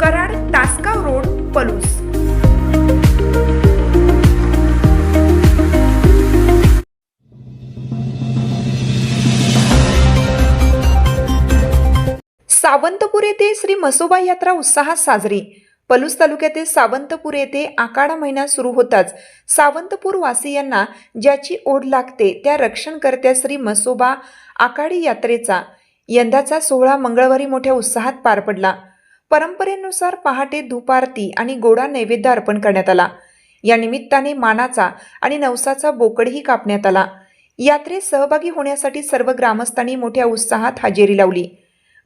Karad Tasgaon road Palus. Sawantpur येथे श्री मसोबा यात्रा उत्साहात साजरी. पलूस तालुक्यातील सावंतपूर येथे आकाडा महिना सुरू होताच सावंतपूर वासियांना ज्याची ओढ लागते त्या रक्षणकर्त्या श्री मसोबा आकाडी यात्रेचा. यंदाचा सोहळा मंगळवारी मोठ्या उत्साहात पार पडला. परंपरेनुसार पहाटे धुपारती आणि गोडा नैवेद्य अर्पण करण्यात आला. या निमित्ताने मानाचा आणि नवसाचा बोकडही कापण्यात आला. यात्रेत सहभागी होण्यासाठी सर्व ग्रामस्थांनी मोठ्या उत्साहात हजेरी लावली.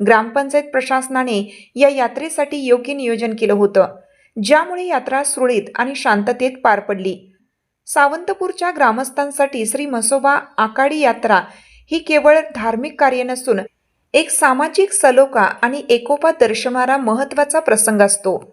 ग्रामपंचायत प्रशासनाने या यात्रेसाठी योग्य नियोजन केलं होतं ज्यामुळे यात्रा सुरळीत आणि शांततेत पार पडली. सावंतपूरच्या ग्रामस्थांसाठी श्री म्हसोबा आकाडी यात्रा ही केवळ धार्मिक कार्य नसून एक सामाजिक सलोखा आणि एकोपा दर्शवणारा महत्त्वाचा प्रसंग असतो.